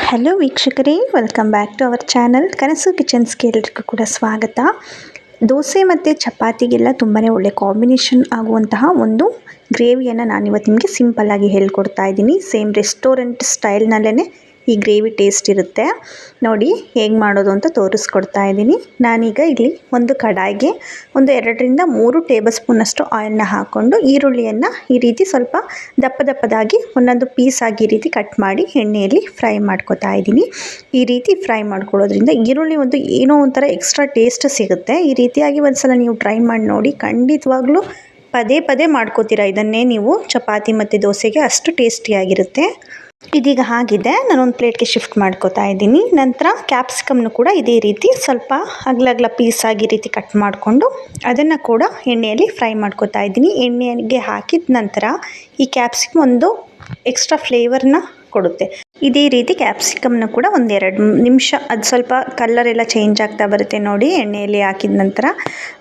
Hello ವೀಕ್ಷಕರೇ. Welcome back to our channel Kanasu ಕಿಚನ್ಸ್ಗೆ ಎಲ್ರಿಗೂ ಕೂಡ ಸ್ವಾಗತ. ದೋಸೆ ಮತ್ತು ಚಪಾತಿಗೆಲ್ಲ ತುಂಬಾ ಒಳ್ಳೆ ಕಾಂಬಿನೇಷನ್ ಆಗುವಂತಹ ಒಂದು ಗ್ರೇವಿಯನ್ನು ನಾನಿವತ್ತು ನಿಮಗೆ ಸಿಂಪಲ್ಲಾಗಿ ಹೇಳ್ಕೊಡ್ತಾ ಇದ್ದೀನಿ. ಸೇಮ್ ರೆಸ್ಟೋರೆಂಟ್ ಸ್ಟೈಲ್ನಲ್ಲೇ ಈ ಗ್ರೇವಿ ಟೇಸ್ಟ್ ಇರುತ್ತೆ. ನೋಡಿ ಹೇಗೆ ಮಾಡೋದು ಅಂತ ತೋರಿಸ್ಕೊಡ್ತಾ ಇದ್ದೀನಿ. ನಾನೀಗ ಇಲ್ಲಿ ಒಂದು ಕಡಾಯಿಗೆ ಒಂದು ಎರಡರಿಂದ ಮೂರು ಟೇಬಲ್ ಸ್ಪೂನಷ್ಟು ಆಯಿಲ್ನ ಹಾಕ್ಕೊಂಡು ಈರುಳ್ಳಿಯನ್ನು ಈ ರೀತಿ ಸ್ವಲ್ಪ ದಪ್ಪ ದಪ್ಪದಾಗಿ ಒಂದೊಂದು ಪೀಸಾಗಿ ಈ ರೀತಿ ಕಟ್ ಮಾಡಿ ಎಣ್ಣೆಯಲ್ಲಿ ಫ್ರೈ ಮಾಡ್ಕೊತಾ ಇದ್ದೀನಿ. ಈ ರೀತಿ ಫ್ರೈ ಮಾಡ್ಕೊಳ್ಳೋದ್ರಿಂದ ಈರುಳ್ಳಿ ಒಂದು ಏನೋ ಒಂಥರ ಎಕ್ಸ್ಟ್ರಾ ಟೇಸ್ಟ್ ಸಿಗುತ್ತೆ. ಈ ರೀತಿಯಾಗಿ ಒಂದ್ಸಲ ನೀವು ಟ್ರೈ ಮಾಡಿ ನೋಡಿ ಖಂಡಿತವಾಗ್ಲೂ ಪದೇ ಪದೇ ಮಾಡ್ಕೋತೀರಾ. ಇದನ್ನೇ ನೀವು ಚಪಾತಿ ಮತ್ತು ದೋಸೆಗೆ ಅಷ್ಟು ಟೇಸ್ಟಿಯಾಗಿರುತ್ತೆ. ಇದೀಗ ಆಗಿದೆ ನಾನೊಂದು ಪ್ಲೇಟ್ಗೆ ಶಿಫ್ಟ್ ಮಾಡ್ಕೋತಾ ಇದ್ದೀನಿ. ನಂತರ ಕ್ಯಾಪ್ಸಿಕಮ್ನು ಕೂಡ ಇದೇ ರೀತಿ ಸ್ವಲ್ಪ ಅಗ್ಲಗ್ಲ ಆಗಿ ರೀತಿ ಕಟ್ ಮಾಡಿಕೊಂಡು ಅದನ್ನು ಕೂಡ ಎಣ್ಣೆಯಲ್ಲಿ ಫ್ರೈ ಮಾಡ್ಕೋತಾ ಇದ್ದೀನಿ. ಎಣ್ಣೆಗೆ ಹಾಕಿದ ನಂತರ ಈ ಕ್ಯಾಪ್ಸಿಕಮ್ ಒಂದು ಎಕ್ಸ್ಟ್ರಾ ಫ್ಲೇವರ್ನ ಕೊಡುತ್ತೆ. ಇದೇ ರೀತಿ ಕ್ಯಾಪ್ಸಿಕಮ್ನ ಕೂಡ ಒಂದೆರಡು ನಿಮಿಷ, ಅದು ಸ್ವಲ್ಪ ಕಲ್ಲರ್ ಎಲ್ಲ ಚೇಂಜ್ ಆಗ್ತಾ ಬರುತ್ತೆ ನೋಡಿ ಎಣ್ಣೆಯಲ್ಲಿ ಹಾಕಿದ ನಂತರ.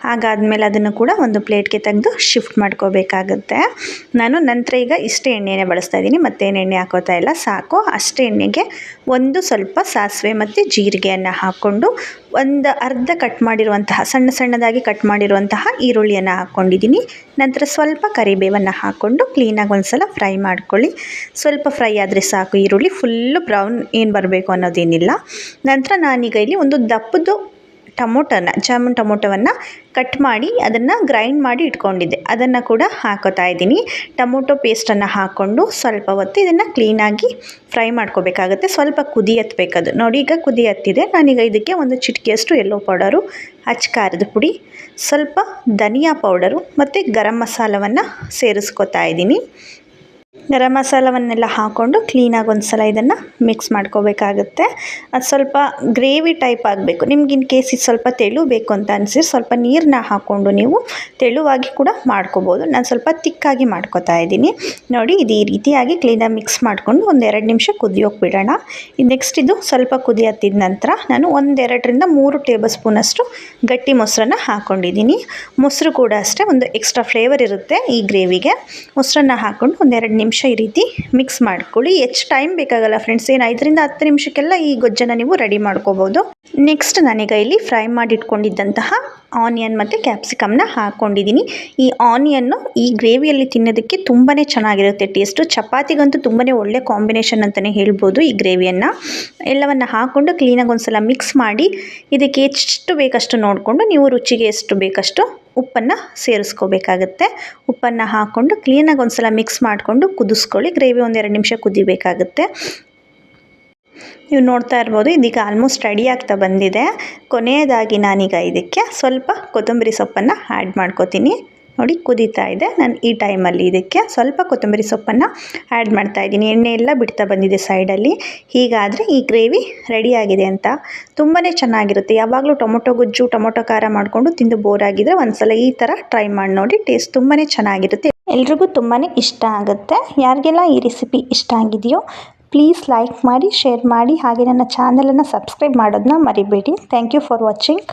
ಹಾಗಾದ್ಮೇಲೆ ಅದನ್ನು ಕೂಡ ಒಂದು ಪ್ಲೇಟ್ಗೆ ತೆಗೆದು ಶಿಫ್ಟ್ ಮಾಡ್ಕೋಬೇಕಾಗುತ್ತೆ. ನಾನು ನಂತರ ಈಗ ಇಷ್ಟೇ ಎಣ್ಣೆನೇ ಬಳಸ್ತಾ ಇದ್ದೀನಿ, ಮತ್ತೇನು ಎಣ್ಣೆ ಹಾಕೋತಾ ಇಲ್ಲ. ಸಾಕು, ಅಷ್ಟೇ ಎಣ್ಣೆಗೆ ಒಂದು ಸ್ವಲ್ಪ ಸಾಸಿವೆ ಮತ್ತು ಜೀರಿಗೆಯನ್ನು ಹಾಕ್ಕೊಂಡು ಒಂದು ಅರ್ಧ ಕಟ್ ಮಾಡಿರುವಂತಹ, ಸಣ್ಣ ಸಣ್ಣದಾಗಿ ಕಟ್ ಮಾಡಿರುವಂತಹ ಈರುಳ್ಳಿಯನ್ನು ಹಾಕ್ಕೊಂಡಿದ್ದೀನಿ ನಂತರ ಸ್ವಲ್ಪ ಕರಿಬೇವನ್ನು ಹಾಕ್ಕೊಂಡು ಕ್ಲೀನಾಗಿ ಒಂದು ಸಲ ಫ್ರೈ ಮಾಡ್ಕೊಳ್ಳಿ. ಸ್ವಲ್ಪ ಫ್ರೈ ಆದರೆ ಸಾಕು. ಈರುಳ್ಳಿ ಫುಲ್ಲು ಬ್ರೌನ್ ಏನು ಬರಬೇಕು ಅನ್ನೋದೇನಿಲ್ಲ. ನಂತರ ನಾನೀಗ ಇಲ್ಲಿ ಒಂದು ದಪ್ಪದ್ದು ಟೊಮೊಟೊನ, ಜಾಮೂನ್ ಟೊಮೊಟೊವನ್ನು ಕಟ್ ಮಾಡಿ ಅದನ್ನು ಗ್ರೈಂಡ್ ಮಾಡಿ ಇಟ್ಕೊಂಡಿದ್ದೆ. ಅದನ್ನು ಕೂಡ ಹಾಕೋತಾ ಇದ್ದೀನಿ. ಟೊಮೊಟೊ ಪೇಸ್ಟನ್ನು ಹಾಕ್ಕೊಂಡು ಸ್ವಲ್ಪ ಹೊತ್ತು ಇದನ್ನು ಕ್ಲೀನಾಗಿ ಫ್ರೈ ಮಾಡ್ಕೋಬೇಕಾಗುತ್ತೆ. ಸ್ವಲ್ಪ ಕುದಿ ಹತ್ಬೇಕದು ನೋಡಿ, ಈಗ ಕುದಿ ಹತ್ತಿದೆ ನಾನೀಗ ಇದಕ್ಕೆ ಒಂದು ಚಿಟಿಕೆಯಷ್ಟು ಎಲ್ಲೋ ಪೌಡರು ಅಚ್ಚಕಾರದ ಪುಡಿ, ಸ್ವಲ್ಪ ಧನಿಯಾ ಪೌಡರು ಮತ್ತು ಗರಂ ಮಸಾಲವನ್ನು ಸೇರಿಸ್ಕೊತಾ ಇದ್ದೀನಿ. ಗರಂ ಮಸಾಲವನ್ನೆಲ್ಲ ಹಾಕ್ಕೊಂಡು ಕ್ಲೀನಾಗಿ ಒಂದು ಸಲ ಇದನ್ನು ಮಿಕ್ಸ್ ಮಾಡ್ಕೋಬೇಕಾಗುತ್ತೆ. ಅದು ಸ್ವಲ್ಪ ಗ್ರೇವಿ ಟೈಪ್ ಆಗಬೇಕು. ನಿಮ್ಗೆ ಇನ್ ಕೇಸ್ ಸ್ವಲ್ಪ ತೆಳು ಬೇಕು ಅಂತ ಅನಿಸಿದ್ರೆ ಸ್ವಲ್ಪ ನೀರನ್ನ ಹಾಕ್ಕೊಂಡು ನೀವು ತೆಳುವಾಗಿ ಕೂಡ ಮಾಡ್ಕೋಬೋದು. ನಾನು ಸ್ವಲ್ಪ ತಿಕ್ಕಾಗಿ ಮಾಡ್ಕೋತಾ ಇದ್ದೀನಿ. ನೋಡಿ, ಇದು ಈ ರೀತಿಯಾಗಿ ಕ್ಲೀನಾಗಿ ಮಿಕ್ಸ್ ಮಾಡಿಕೊಂಡು ಒಂದೆರಡು ನಿಮಿಷ ಕುದಿಯೋಕೆ ಬಿಡೋಣ. ನೆಕ್ಸ್ಟ್ ಇದು ಸ್ವಲ್ಪ ಕುದಿ ಹತ್ತಿದ ನಂತರ ನಾನು ಒಂದೆರಡರಿಂದ ಮೂರು ಟೇಬಲ್ ಸ್ಪೂನಷ್ಟು ಗಟ್ಟಿ ಮೊಸರನ್ನ ಹಾಕ್ಕೊಂಡಿದ್ದೀನಿ ಮೊಸರು ಕೂಡ ಅಷ್ಟೇ ಒಂದು ಎಕ್ಸ್ಟ್ರಾ ಫ್ಲೇವರ್ ಇರುತ್ತೆ ಈ ಗ್ರೇವಿಗೆ ಮೊಸರನ್ನ ಹಾಕ್ಕೊಂಡು ಒಂದೆರಡು ನಿಮಿಷ ಈ ರೀತಿ ಮಿಕ್ಸ್ ಮಾಡ್ಕೊಳ್ಳಿ. ಹೆಚ್ಚು ಟೈಮ್ ಬೇಕಾಗಲ್ಲ ಫ್ರೆಂಡ್ಸ್ ಏನು ಐದರಿಂದ ಹತ್ತು ನಿಮಿಷಕ್ಕೆಲ್ಲ ಈ ಗೊಜ್ಜನ್ನು ನೀವು ರೆಡಿ ಮಾಡ್ಕೋಬೋದು. ನೆಕ್ಸ್ಟ್ ನಾನೀಗ ಇಲ್ಲಿ ಫ್ರೈ ಮಾಡಿ ಇಟ್ಕೊಂಡಿದ್ದಂತಹ ಆನಿಯನ್ ಮತ್ತು ಕ್ಯಾಪ್ಸಿಕಮ್ನ ಹಾಕ್ಕೊಂಡಿದ್ದೀನಿ ಈ ಆನಿಯನ್ನು ಈ ಗ್ರೇವಿಯಲ್ಲಿ ತಿನ್ನೋದಕ್ಕೆ ತುಂಬಾ ಚೆನ್ನಾಗಿರುತ್ತೆ. ಟೇಸ್ಟು ಚಪಾತಿಗಂತೂ ತುಂಬಾ ಒಳ್ಳೆ ಕಾಂಬಿನೇಷನ್ ಅಂತಲೇ ಹೇಳ್ಬೋದು ಈ ಗ್ರೇವಿಯನ್ನು ಎಲ್ಲವನ್ನು ಹಾಕ್ಕೊಂಡು ಕ್ಲೀನಾಗಿ ಒಂದು ಸಲ ಮಿಕ್ಸ್ ಮಾಡಿ, ಇದಕ್ಕೆ ಎಷ್ಟು ಬೇಕಷ್ಟು ನೋಡಿಕೊಂಡು ನೀವು ರುಚಿಗೆ ಎಷ್ಟು ಬೇಕಷ್ಟು ಉಪ್ಪನ್ನು ಸೇರಿಸ್ಕೋಬೇಕಾಗತ್ತೆ. ಉಪ್ಪನ್ನು ಹಾಕ್ಕೊಂಡು ಕ್ಲೀನಾಗಿ ಒಂದು ಸಲ ಮಿಕ್ಸ್ ಮಾಡಿಕೊಂಡು ಕುದಿಸ್ಕೊಳ್ಳಿ. ಗ್ರೇವಿ ಒಂದೆರಡು ನಿಮಿಷ ಕುದಿಬೇಕಾಗುತ್ತೆ. ನೀವು ನೋಡ್ತಾ ಇರ್ಬೋದು, ಇದೀಗ ಆಲ್ಮೋಸ್ಟ್ ರೆಡಿ ಆಗ್ತಾ ಬಂದಿದೆ. ಕೊನೆಯದಾಗಿ ನಾನೀಗ ಇದಕ್ಕೆ ಸ್ವಲ್ಪ ಕೊತ್ತಂಬರಿ ಸೊಪ್ಪನ್ನು ಆ್ಯಡ್ ಮಾಡ್ಕೋತೀನಿ. ನೋಡಿ ಕುದೀತಾ ಇದೆ. ನಾನು ಈ ಟೈಮಲ್ಲಿ ಇದಕ್ಕೆ ಸ್ವಲ್ಪ ಕೊತ್ತಂಬರಿ ಸೊಪ್ಪನ್ನು ಆ್ಯಡ್ ಮಾಡ್ತಾ ಇದ್ದೀನಿ. ಎಣ್ಣೆ ಎಲ್ಲ ಬಿಡ್ತಾ ಬಂದಿದೆ ಸೈಡಲ್ಲಿ. ಹೀಗಾದರೆ ಈ ಗ್ರೇವಿ ರೆಡಿಯಾಗಿದೆ ಅಂತ. ತುಂಬಾ ಚೆನ್ನಾಗಿರುತ್ತೆ. ಯಾವಾಗಲೂ ಟೊಮೊಟೊ ಗೊಜ್ಜು, ಟೊಮೊಟೊ ಖಾರ ಮಾಡಿಕೊಂಡು ತಿಂದು ಬೋರ್ ಆಗಿದ್ರೆ ಒಂದ್ಸಲ ಈ ಥರ ಟ್ರೈ ಮಾಡಿ ನೋಡಿ ಟೇಸ್ಟ್ ತುಂಬಾ ಚೆನ್ನಾಗಿರುತ್ತೆ. ಎಲ್ರಿಗೂ ತುಂಬಾ ಇಷ್ಟ ಆಗುತ್ತೆ. ಯಾರಿಗೆಲ್ಲ ಈ ರೆಸಿಪಿ ಇಷ್ಟ ಆಗಿದೆಯೋ ಪ್ಲೀಸ್ ಲೈಕ್ ಮಾಡಿ ಶೇರ್ ಮಾಡಿ, ಹಾಗೆ ನನ್ನ ಚಾನಲನ್ನು ಸಬ್ಸ್ಕ್ರೈಬ್ ಮಾಡೋದನ್ನ ಮರಿಬೇಡಿ. Thank you for watching